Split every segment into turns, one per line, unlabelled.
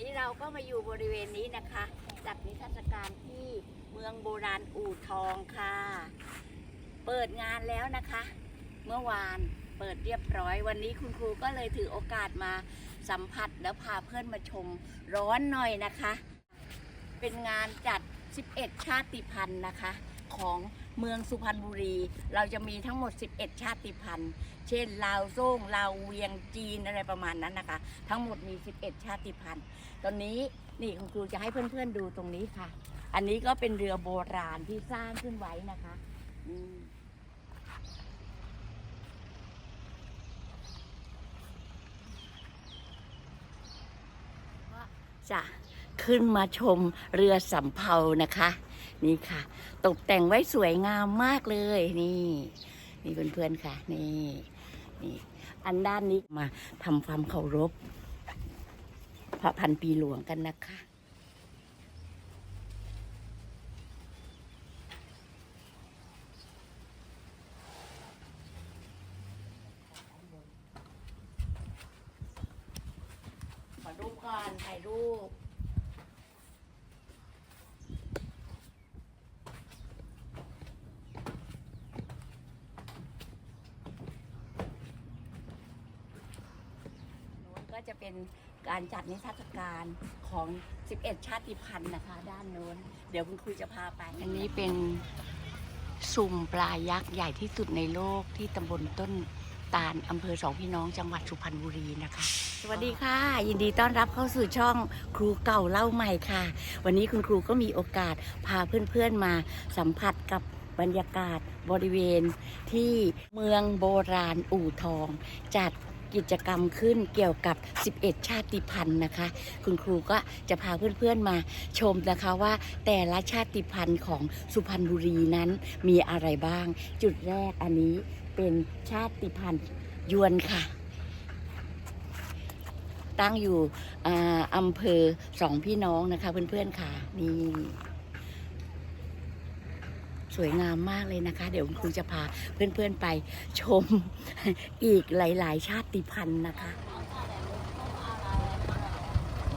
นี้เราก็มาอยู่บริเวณนี้นะคะจัดนิทรรศการที่เมืองโบราณอู่ทองค่ะ เปิดงานแล้วนะคะ เมื่อวานเปิดเรียบร้อย วันนี้คุณครูก็เลยถือโอกาสมาสัมผัสแล้วพาเพื่อนมาชมร้อนหน่อยนะคะ เป็นงานจัด 11 ชาติพันธุ์นะคะ ของเมืองสุพรรณบุรี เราจะมีทั้งหมด 11 ชาติพันธุ์ เช่น ลาวโซ่งลาวเวียงจีนอะไรประมาณนั้นนะคะ ทั้งหมดมี 11 ชาติพันธุ์ ตอนนี้นี่คุณครูจะให้เพื่อนๆดูตรงนี้ค่ะ อันนี้ก็เป็นเรือโบราณที่สร้างขึ้นไว้นะคะจะขึ้นมาชมเรือสำเภานะคะ นี่ค่ะ ตกแต่งไว้สวยงามมากเลยนี่ นี่เพื่อนๆค่ะ นี่นี่ อันด้านนี้มาทำความเคารพ พระพันปีหลวงกันนะคะขอรูปก่อนถ่ายรูป นู้นก็จะ เป็นการจัดนิทรรศการของ 11 ชาติพันธุ์นะคะ ด้านโน้น เดี๋ยวคุณครูจะพาไป อันนี้เป็นสุ่มปลายักษ์ใหญ่ที่สุดในโลกที่ตำบลต้นตาลอำเภอสองพี่น้องจังหวัดสุพรรณบุรีนะคะ สวัสดีค่ะ ยินดีต้อนรับเข้าสู่ช่องครูเก่าเล่าใหม่ค่ะ วันนี้คุณครูก็มีโอกาสพาเพื่อนๆมาสัมผัสกับบรรยากาศบริเวณที่เมืองโบราณอู่ทอง จัด กิจกรรมขึ้นเกี่ยวกับ 11 ชาติพันธุ์นะคะ คุณครูก็จะพาเพื่อนๆมาชมนะคะว่าแต่ละชาติพันธุ์ของสุพรรณบุรีนั้นมีอะไรบ้าง จุดแรกอันนี้เป็นชาติพันธุ์ยวนค่ะ ตั้งอยู่ออำเภอสองพี่น้องนะคะเพื่อนๆค่ะนี่ วยงามมากเลยนะคะ เดี๋ยวคุณครูจะพาเพื่อนๆไปชมอีกหลาย ๆ ชาติพันธุ์นะคะ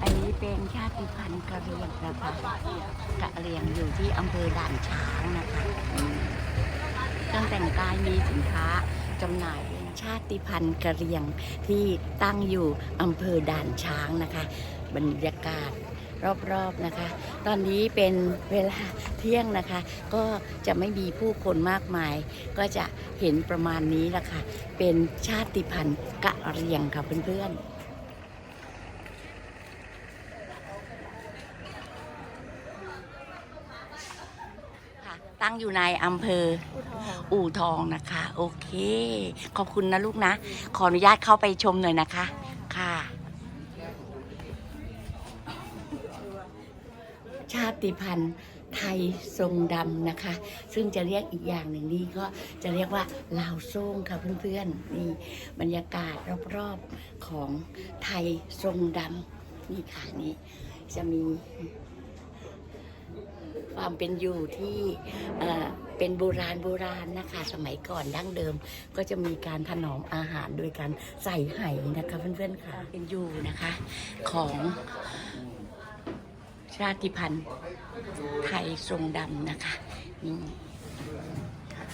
อันนี้เป็นชาติพันธุ์กะเรียงนะคะกะเรียงอยู่ที่อำเภอด่านช้างนะคะเครื่องแต่งกายมีสินค้าจำหน่ายชาติพันธุ์กะเรียงที่ตั้งอยู่อำเภอด่านช้างนะคะ บรรยากาศ รอบๆนะคะ ตอนนี้เป็นเวลาเที่ยงนะคะ ก็จะไม่มีผู้คนมากมาย ก็จะเห็นประมาณนี้แหละค่ะ เป็นชาติพันธุ์กะเหรี่ยงค่ะเพื่อนๆค่ะตั้งอยู่ในอำเภออู่ทองนะคะ โอเค ขอบคุณนะลูกนะ ขออนุญาตเข้าไปชมหน่อยนะคะ ชาติพันธุ์ไทยทรงดำนะคะ ซึ่งจะเรียกอีกอย่างหนึ่งนี่ก็จะเรียกว่าลาวโซ่งค่ะเพื่อนๆนี่บรรยากาศรอบๆของไทยทรงดำนี่ค่ะนี่จะมีความเป็นอยู่ที่เป็นโบราณโบราณนะคะ สมัยก่อนดั้งเดิมก็จะมีการถนอมอาหารโดยการใส่ไหนะคะเพื่อนๆค่ะเป็นอยู่นะคะของ ชาติพันธุ์ไทยทรงดำนะคะนี่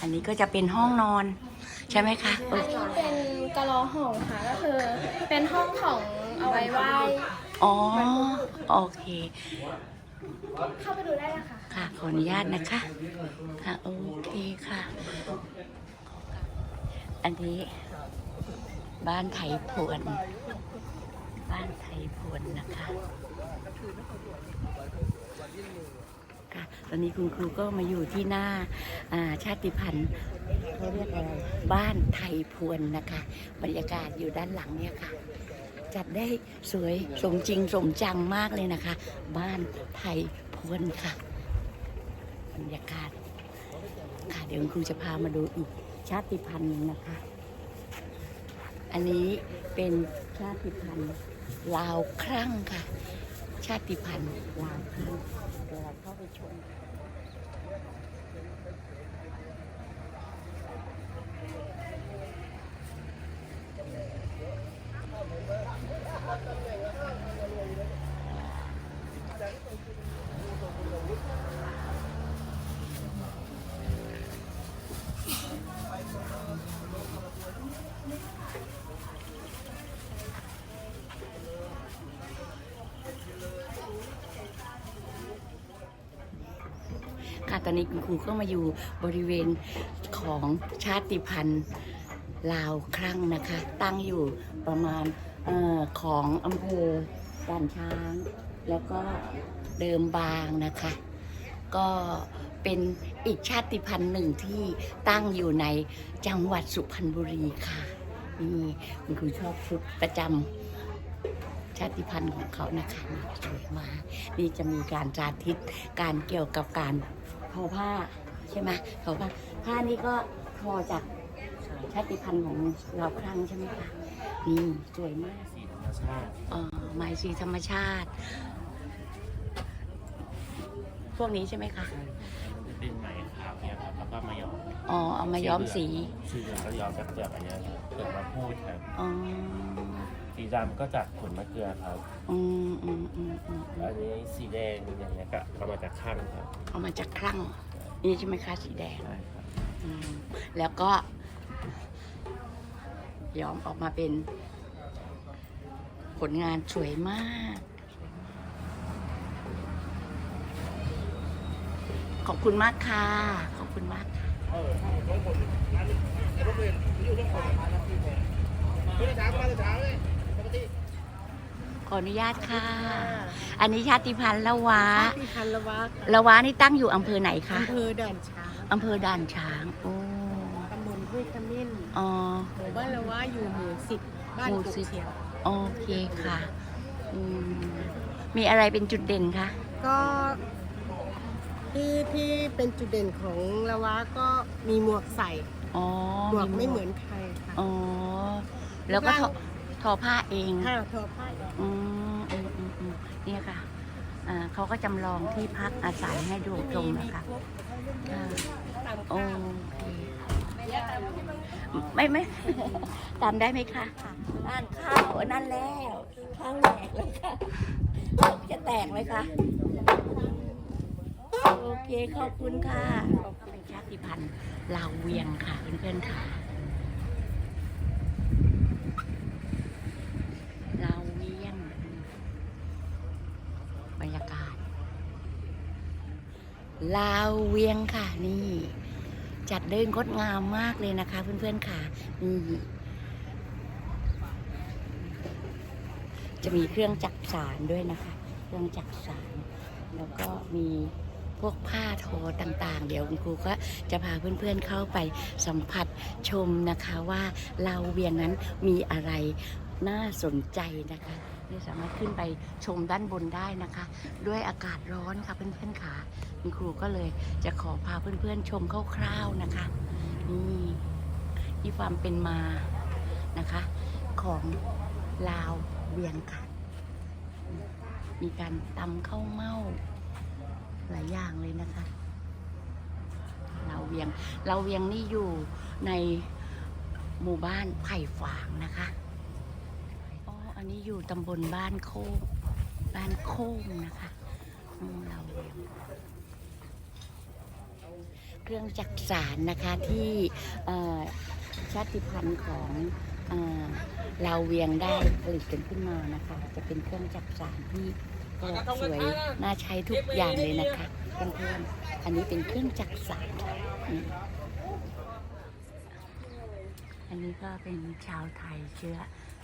อันนี้ก็จะเป็นห้องนอน ใช่ไหมคะโอ
อัน
เค
นี้เป็นกะลอห้องค่ะก็คือ เป็นห้องของเอาไว้ไหว้
อ๋อโอเค
เข้าไปดูได้นะคะ
ค่ะขออนุญาตนะคะ ค่ะโอเคค่ะ อันนี้บ้านไทยพวน บ้านไทยพวนนะคะ ค่ะ ตอนนี้คุณครูก็มาอยู่ที่หน้าชาติพันธุ์เขาเรียกอะไรบ้านไทยพวนนะคะ บรรยากาศอยู่ด้านหลังเนี่ยค่ะ จัดได้สวยสมจริงสมจังมากเลยนะคะ บ้านไทยพวนค่ะ บรรยากาศ ค่ะเดี๋ยวคุณครูจะพามาดูอีกชาติพันธุ์นึงนะคะ อันนี้เป็นชาติพันธุ์ลาวครั่งค่ะาติพันธุ์ลาวคาเดี๋ยวเราเข้าไปชมค่ะ ตอนนี้คุณครูก็มาอยู่บริเวณของชาติพันธุ์ลาวครั่งนะคะ ตั้งอยู่ประมาณออของอำเภอด่านช้าง แล้วก็เดิมบางนะคะ ก็เป็นอีกชาติพันธุ์หนึ่งที่ตั้งอยู่ในจังหวัดสุพรรณบุรีค่ะนี่คุณครูชอบชุดประจำชาติพันธุ์ของเขานะคะสวยมากนี่จะมีการสาธิตการเกี่ยวกับการ ทอผ้าใช่ไหมทอผ้าผ้านี่ก็ทอจากชาติพันธุ์ของเราครั้งใช่ไหมคะนี่สวยมาก
สีธรรมชาติ
เอ่อไม้สีธรรมชาติ พวกนี้ใช่ไหมคะ
มันจะเป็นไหมขาวเนี่ยครับแล้วก็มาย้อม
อ๋อเอามาย้อมสี
สีเหลืองก็ย้อมจากเปลือกอันเนี้ยครับเปลือกมะพูดครับ
อ๋อ
สีดำก็จากขนมะเกลือครับ
อืมอืมอืมอืม
ก็เอามาจากข้างครับ
เอามาจากคลั่ง นี่ใช่ไหมคะสีแดง
ใช่ครับ
อืมแล้วก็ ย้อมออกมาเป็น ผลงานสวยมาก ขอบคุณมากค่ะ ขอบคุณมากค่ะ ขออนุญาตค่ะ อันนี้ชาติพันธุ์ละวะ
ที่พันละวะ
ละวะนี่ตั้งอยู่อำเภอไหนคะ
อำเภอด่านช้าง
อำเภอด่านช้าง โอ้
ตำบลห้วยขมิ้น
อ๋อ
หมู่บ้านละวะอยู่หมู่สิบบ้าน
หมู่
กบ
สิบ
เฉียว
โอเคค่ะอืมมีอะไรเป็นจุดเด่นคะ
ก็ที่ที่เป็นจุดเด่นของละวะก็มีหมวกใส่
อ๋อ
หมวกไม่เหมือนใครค่ะ
อ๋อ แล้วก็ทอทอผ้าเอง
ห้าทอผ้า
อืมอืมอืมอืม เนี่ยค่ะอ่าเขาก็จำลองที่พักอาศัยให้ดูชมนะคะอ่าโอเคไม่ไม่ตามได้ไหมคะอ่านข้าวอันนั่นแล้วข้าวแหลกเลยค่ะจะแตกไหมคะโอเคขอบคุณค่ะขอบคุณชาติพันธุ์ลาวเวียงค่ะเพื่อนๆค่ะลาวเวียง บรรยากาศ ลาวเวียงค่ะนี่ จัดเดินงดงามมากเลยนะคะ เพื่อนๆค่ะนี่จะมีเครื่องจักสานด้วยนะคะ เครื่องจักสานแล้วก็มีพวกผ้าโทอต่างๆ เดี๋ยวคุณครูก็จะพาเพื่อนๆเข้าไปสัมผัสชมนะคะว่าลาวเวียงนั้นมีอะไรน่าสนใจนะคะ นี่สามารถขึ้นไปชมด้านบนได้นะคะ ด้วยอากาศร้อนค่ะเพื่อนๆค่ะคุณครูก็เลยจะขอพาเพื่อนๆชมคร่าวๆนะคะนี่ที่ความเป็นมานะคะ ของลาวเวียงค่ะ มีการตำข้าวเม่าหลายอย่างเลยนะคะลาวเวียงลาวเวียงนี่อยู่ในหมู่บ้านไผ่ฝางนะคะ อ๋อนนี้อยู่ตำบลบ้านโคกบ้านโค้งนะคะอืมลาเวียงเครื่องจักสารนะคะที่ชาติพันธุ์ของเอ่อลาวเวียงได้ผลิตกันขึ้นมานะคะ จะเป็นเครื่องจักสารที่ก็สวยน่าใช้ทุกอย่างเลยนะคะเพื่อนๆอันนี้เป็นเครื่องจักสารอันนี้ก็เป็นชาวไทยเชื้อ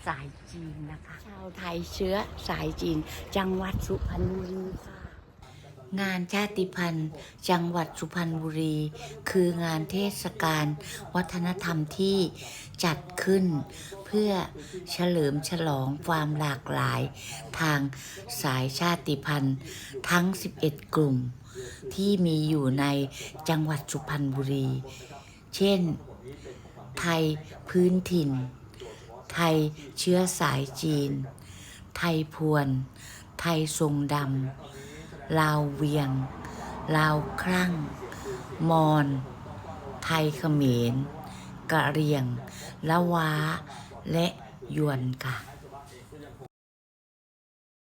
สายจีนนะคะ ชาวไทยเชื้อสายจีน จังหวัดสุพรรณบุรีค่ะ งานชาติพันธุ์ จังหวัดสุพรรณบุรี คืองานเทศกาลวัฒนธรรมที่จัดขึ้น เพื่อเฉลิมฉลองความหลากหลาย ทางสายชาติพันธุ์ ทั้ง 11 กลุ่ม ที่มีอยู่ในจังหวัดสุพรรณบุรี เช่น ไทยพื้นถิ่น ไทยเชื้อสายจีน ไทยพวน ไทยทรงดำลาวเวียง ลาวครั่ง มอน ไทยเขมรกะเรียงละวาและยวนค่ะ